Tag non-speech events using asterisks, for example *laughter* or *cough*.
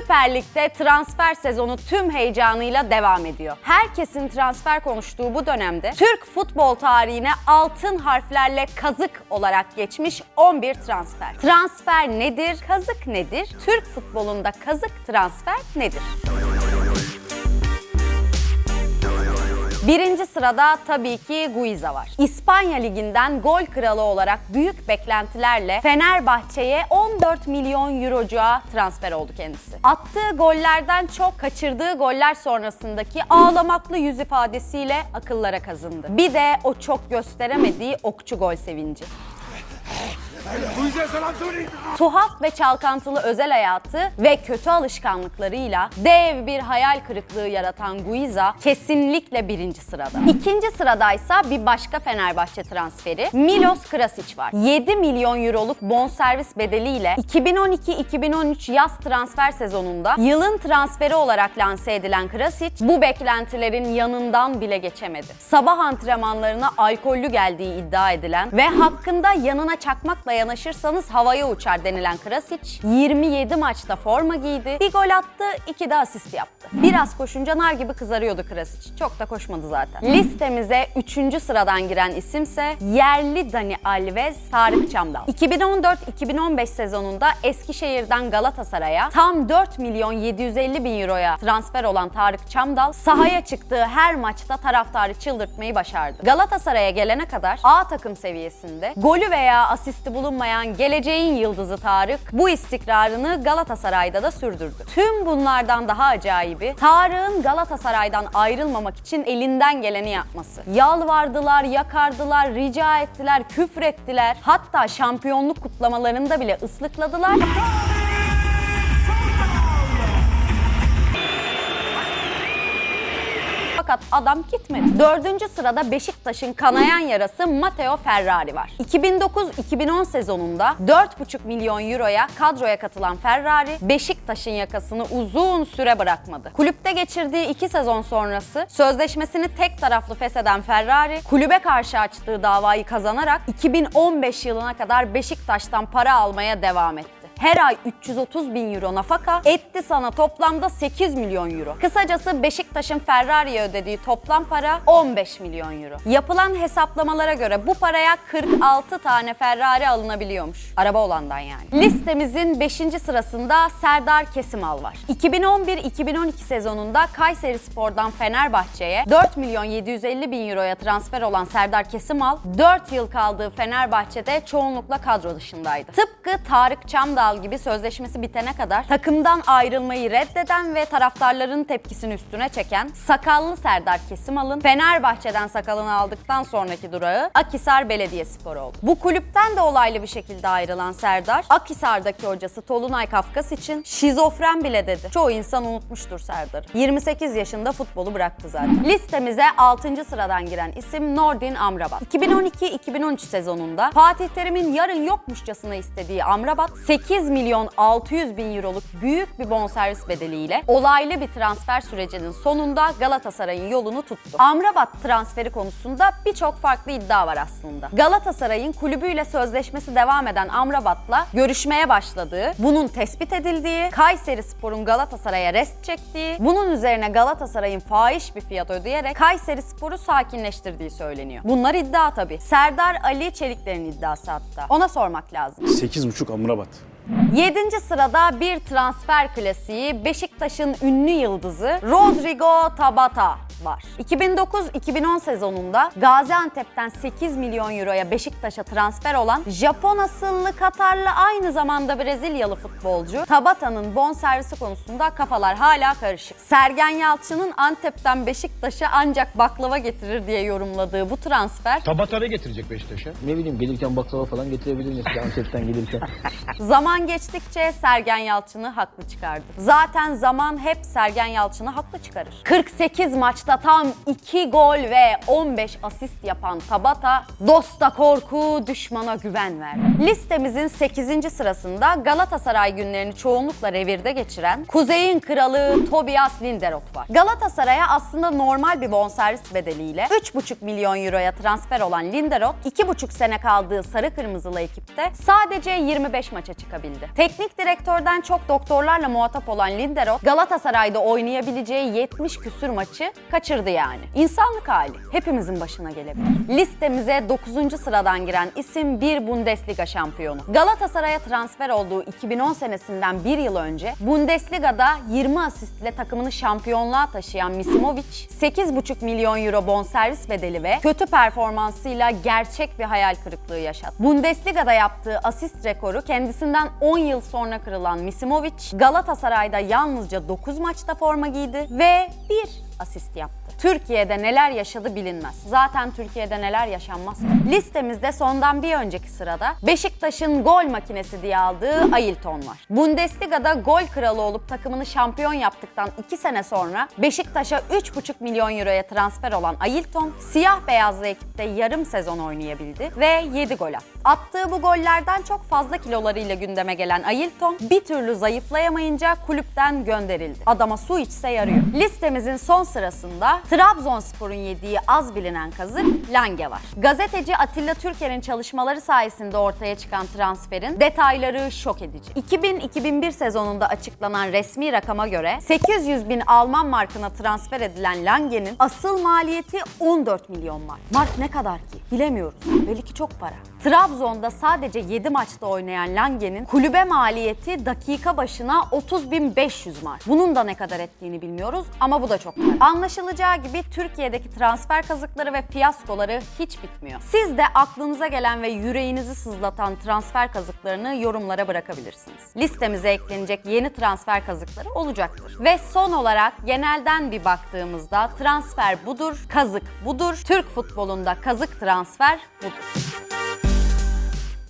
Süper Lig'de transfer sezonu tüm heyecanıyla devam ediyor. Herkesin transfer konuştuğu bu dönemde Türk futbol tarihine altın harflerle kazık olarak geçmiş 11 transfer. Transfer nedir? Kazık nedir? Türk futbolunda kazık transfer nedir? Birinci sırada tabii ki Guiza var. İspanya Ligi'nden gol kralı olarak büyük beklentilerle Fenerbahçe'ye 14 milyon eurocuğa transfer oldu kendisi. Attığı gollerden çok kaçırdığı goller sonrasındaki ağlamaklı yüz ifadesiyle akıllara kazındı. Bir de o çok gösteremediği okçu gol sevinci. Tuhaf ve çalkantılı özel hayatı ve kötü alışkanlıklarıyla dev bir hayal kırıklığı yaratan Guiza kesinlikle birinci sırada. İkinci sıradaysa bir başka Fenerbahçe transferi Milos Krasic var. 7 milyon euroluk bonservis bedeliyle 2012-2013 yaz transfer sezonunda yılın transferi olarak lanse edilen Krasic bu beklentilerin yanından bile geçemedi. Sabah antrenmanlarına alkollü geldiği iddia edilen ve hakkında yanına çakmakla yanaşırsanız havaya uçar denilen Krasic 27 maçta forma giydi, bir gol attı, iki de asist yaptı. Biraz koşunca nar gibi kızarıyordu Krasic. Çok da koşmadı zaten. Listemize 3. sıradan giren isimse yerli Dani Alves, Tarık Çamdal. 2014-2015 sezonunda Eskişehir'den Galatasaray'a tam 4 milyon 750 bin euroya transfer olan Tarık Çamdal sahaya çıktığı her maçta taraftarı çıldırtmayı başardı. Galatasaray'a gelene kadar A takım seviyesinde golü veya asisti bulunmayan geleceğin yıldızı Tarık bu istikrarını Galatasaray'da da sürdürdü. Tüm bunlardan daha acayibi Tarık'ın Galatasaray'dan ayrılmamak için elinden geleni yapması. Yalvardılar, yakardılar, rica ettiler, küfrettiler. Hatta şampiyonluk kutlamalarında bile ıslıkladılar. Fakat adam gitmedi. Dördüncü sırada Beşiktaş'ın kanayan yarası Matteo Ferrari var. 2009-2010 sezonunda 4,5 milyon euroya kadroya katılan Ferrari, Beşiktaş'ın yakasını uzun süre bırakmadı. Kulüpte geçirdiği iki sezon sonrası sözleşmesini tek taraflı fesheden Ferrari, kulübe karşı açtığı davayı kazanarak 2015 yılına kadar Beşiktaş'tan para almaya devam etti. Her ay 330 bin euro nafaka etti sana toplamda 8 milyon euro. Kısacası Beşiktaş'ın Ferrari'ye ödediği toplam para 15 milyon euro. Yapılan hesaplamalara göre bu paraya 46 tane Ferrari alınabiliyormuş. Araba olandan yani. Listemizin 5. sırasında Serdar Kesimal var. 2011-2012 sezonunda Kayseri Spor'dan Fenerbahçe'ye 4 milyon 750 bin euroya transfer olan Serdar Kesimal 4 yıl kaldığı Fenerbahçe'de çoğunlukla kadro dışındaydı. Tıpkı Tarık Çamdal gibi sözleşmesi bitene kadar takımdan ayrılmayı reddeden ve taraftarların tepkisini üstüne çeken sakallı Serdar Kesimal'ın Fenerbahçe'den sakalını aldıktan sonraki durağı Akhisar Belediyespor oldu. Bu kulüpten de olaylı bir şekilde ayrılan Serdar, Akhisar'daki hocası Tolunay Kafkas için şizofren bile dedi. Çoğu insan unutmuştur Serdar'ı. 28 yaşında futbolu bıraktı zaten. Listemize 6. sıradan giren isim Nordin Amrabat. 2012-2013 sezonunda Fatih Terim'in yarın yokmuşçasına istediği Amrabat 8 milyon 600 bin euroluk büyük bir bonservis bedeliyle olaylı bir transfer sürecinin sonunda Galatasaray'ın yolunu tuttu. Amrabat transferi konusunda birçok farklı iddia var aslında. Galatasaray'ın kulübüyle sözleşmesi devam eden Amrabat'la görüşmeye başladığı, bunun tespit edildiği, Kayseri Spor'un Galatasaray'a rest çektiği, bunun üzerine Galatasaray'ın fahiş bir fiyat ödeyerek Kayseri Spor'u sakinleştirdiği söyleniyor. Bunlar iddia tabii. Serdar Ali Çelikler'in iddiası hatta. Ona sormak lazım. 8,5 Amrabat. 7. sırada bir transfer klasiği Beşiktaş'ın ünlü yıldızı Rodrigo Tabata var. 2009-2010 sezonunda Gaziantep'ten 8 milyon euroya Beşiktaş'a transfer olan Japon asıllı Katarlı aynı zamanda Brezilyalı futbolcu Tabata'nın bonservisi konusunda kafalar hala karışık. Sergen Yalçın'ın Antep'ten Beşiktaş'a ancak baklava getirir diye yorumladığı bu transfer Tabata ne getirecek Beşiktaş'a? Ne bileyim gelirken baklava falan getirebilir mesela Antep'ten gelirken. *laughs* Zaman geçtikçe Sergen Yalçın'ı haklı çıkardı. Zaten zaman hep Sergen Yalçın'ı haklı çıkarır. 48 maçta maçta tam 2 gol ve 15 asist yapan Tabata, dosta korku, düşmana güven verdi. Listemizin 8. sırasında Galatasaray günlerini çoğunlukla revirde geçiren Kuzey'in kralı Tobias Linderoth var. Galatasaray'a aslında normal bir bonservis bedeliyle 3,5 milyon euroya transfer olan Linderoth, 2,5 sene kaldığı sarı kırmızılı ekipte sadece 25 maça çıkabildi. Teknik direktörden çok doktorlarla muhatap olan Linderoth, Galatasaray'da oynayabileceği 70 küsür maçı kaçırdı yani. İnsanlık hali. Hepimizin başına gelebilir. Listemize 9. sıradan giren isim bir Bundesliga şampiyonu. Galatasaray'a transfer olduğu 2010 senesinden bir yıl önce Bundesliga'da 20 asistle takımını şampiyonluğa taşıyan Misimovic, 8,5 milyon euro bonservis bedeli ve kötü performansıyla gerçek bir hayal kırıklığı yaşadı. Bundesliga'da yaptığı asist rekoru kendisinden 10 yıl sonra kırılan Misimovic, Galatasaray'da yalnızca 9 maçta forma giydi ve 1 asist yaptı. Türkiye'de neler yaşadı bilinmez. Zaten Türkiye'de neler yaşanmaz. Listemizde sondan bir önceki sırada Beşiktaş'ın gol makinesi diye aldığı Ailton var. Bundesliga'da gol kralı olup takımını şampiyon yaptıktan 2 sene sonra Beşiktaş'a 3,5 milyon euroya transfer olan Ailton, siyah beyazlı ekipte yarım sezon oynayabildi ve 7 gol attı. Attığı bu gollerden çok fazla kilolarıyla gündeme gelen Ailton bir türlü zayıflayamayınca kulüpten gönderildi. Adama su içse yarıyor. Listemizin son sırasında Trabzonspor'un yediği az bilinen kazık Lange var. Gazeteci Atilla Türker'in çalışmaları sayesinde ortaya çıkan transferin detayları şok edici. 2000-2001 sezonunda açıklanan resmi rakama göre 800 bin Alman markına transfer edilen Lange'nin asıl maliyeti 14 milyon mark. Mark ne kadar ki? Bilemiyoruz. Belli ki çok para. Trabzon'da sadece 7 maçta oynayan Lange'nin kulübe maliyeti dakika başına 30.500 mark. Bunun da ne kadar ettiğini bilmiyoruz ama bu da çok para. Anlaşılacağı gibi Türkiye'deki transfer kazıkları ve fiyaskoları hiç bitmiyor. Siz de aklınıza gelen ve yüreğinizi sızlatan transfer kazıklarını yorumlara bırakabilirsiniz. Listemize eklenecek yeni transfer kazıkları olacaktır. Ve son olarak genelden bir baktığımızda transfer budur, kazık budur, Türk futbolunda kazık transfer budur.